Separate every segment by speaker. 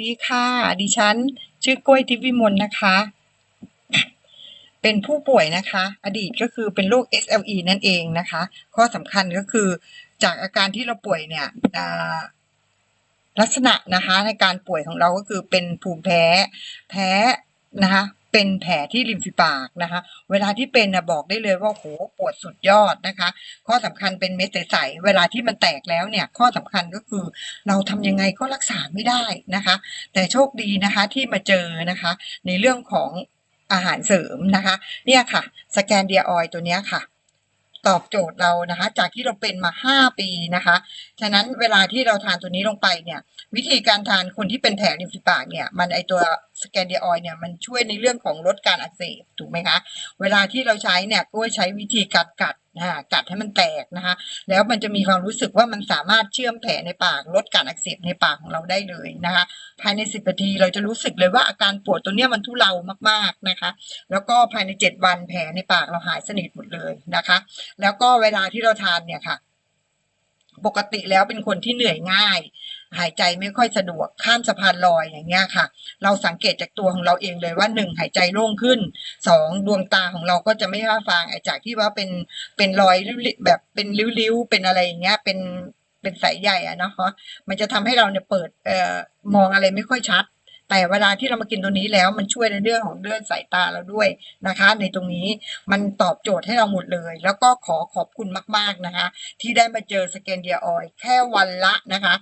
Speaker 1: ดีค่ะ ดิฉัน ชื่อกล้วยทิพย์วิมลนะคะ เป็นผู้ป่วยนะคะ อดีตก็คือเป็นโรค SLE นั่นเองนะคะ ข้อสำคัญก็คือจากอาการที่เราป่วยเนี่ยลักษณะนะคะในการป่วยของเราก็คือเป็นภูมิแพ้ แพ้นะคะ เป็นแผลที่ริมฝีปากนะคะ เวลาที่เป็นนะบอกได้เลยว่าโหปวดสุดยอดนะคะ ข้อสำคัญเป็นเม็ดใสๆเวลาที่มันแตกแล้วเนี่ย ข้อสำคัญก็คือ เราทำยังไงก็รักษาไม่ได้นะคะ แต่โชคดีนะคะที่มาเจอนะคะ ในเรื่องของอาหารเสริมนะคะ เนี่ยค่ะ สแกนเดียออยตัวเนี้ยค่ะ ตอบโจทย์เรานะคะ จากที่เราเป็นมา 5 ปีนะคะ ฉะนั้นเวลาที่เราทานตัวนี้ลงไปเนี่ย วิธีการทานคนที่เป็นแผลริมฝีปากเนี่ย มันไอตัว สแกนเดียออยเนี่ยมันช่วยในเรื่องของลดการอักเสบถูกไหมคะ เวลาที่เราใช้เนี่ยก็ใช้วิธีกัดกัดนะกัดให้มันแตกนะคะ แล้วมันจะมีความรู้สึกว่ามันสามารถเชื่อมแผลในปากลดการอักเสบในปากของเราได้เลยนะคะ ภายใน 10นาทีเราจะรู้สึกเลยว่าอาการปวดตัวเนี้ยมันทุเลามากๆนะคะ แล้วก็ภายใน 7 วันแผลในปากเราหายสนิทหมดเลยนะคะ แล้วก็เวลาที่เราทานเนี่ยค่ะ ปกติแล้วเป็นคนที่เหนื่อยง่าย หายใจไม่ค่อยสะดวกข้ามสะพานลอยอย่างเงี้ยค่ะ เราสังเกตจากตัวของเราเองเลยว่าหนึ่งหายใจโล่งขึ้นสองดวงตาของเราก็จะไม่ว่าฟางไอ้จากที่ว่าเป็นเป็นรอยริ้วๆแบบเป็นริ้วๆเป็นอะไรอย่างเงี้ยเป็นเป็นสายใหญ่อะเนาะมันจะทำให้เราเนี่ยเปิดเอ่อมองอะไรไม่ค่อยชัด แต่เวลาที่เรามากินตัวนี้แล้วมันช่วยในเรื่องของเรื่องสายตาเราด้วยนะคะ ในตรงนี้มันตอบโจทย์ให้เราหมดเลย แล้วก็ขอขอบคุณมาก ๆนะคะ ที่ได้มาเจอสแกนเดียออยแค่วันละนะคะ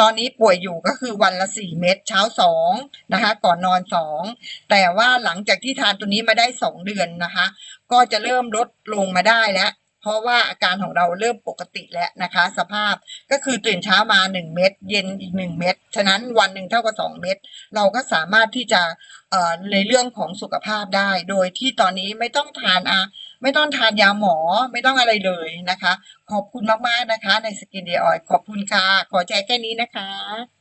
Speaker 1: ตอนนี้ป่วยอยู่ก็คือวันละ 4 เม็ดเช้า 2 นะคะ ก่อนนอน 2 แต่ว่าหลังจากที่ทานตัวนี้มาได้ 2 เดือนนะคะ ก็จะเริ่มลดลงมาได้แล้ว เพราะว่าอาการของเราเริ่มปกติแล้วนะคะ สภาพก็คือตื่นเช้ามา 1 เม็ดเย็นอีก 1 เม็ดฉะนั้นวันหนึ่งเท่ากับ 2 เม็ดเราก็สามารถที่จะเอ่อในเรื่องของสุขภาพได้ โดยที่ตอนนี้ไม่ต้องทานอาไม่ต้องทานยาหมอไม่ต้องอะไรเลยนะคะ ขอบคุณมาก ๆ นะคะ ในสกินเดียออยขอบคุณค่ะ ขอแจ้แค่นี้นะคะ